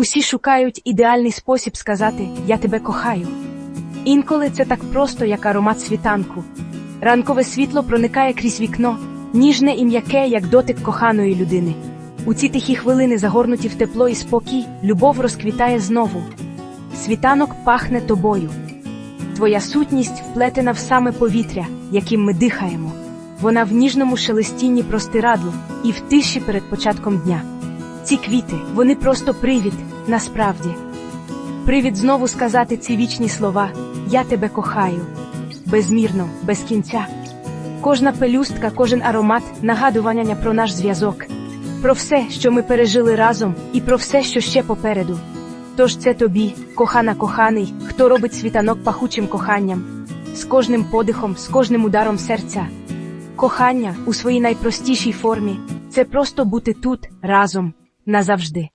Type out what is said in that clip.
Усі шукають ідеальний спосіб сказати Я тебе кохаю. Інколи це так просто, як аромат світанку. Ранкове світло проникає крізь вікно, ніжне і м'яке, як дотик коханої людини. У ці тихі хвилини, загорнуті в тепло і спокій, любов розквітає знову. Світанок пахне тобою. Твоя сутність вплетена в саме повітря, яким ми дихаємо. Вона в ніжному шелестінні простирадл і в тиші перед початком дня. Ці квіти, вони просто привід, насправді. Привід знову сказати ці вічні слова Я тебе кохаю. Безмірно, без кінця. Кожна пелюстка, кожен аромат нагадування про наш зв'язок, про все, що ми пережили разом, і про все, що ще попереду. Тож це тобі, кохана коханий, хто робить світанок пахучим коханням, з кожним подихом, з кожним ударом серця. Кохання у своїй найпростішій формі це просто бути тут разом назавжди.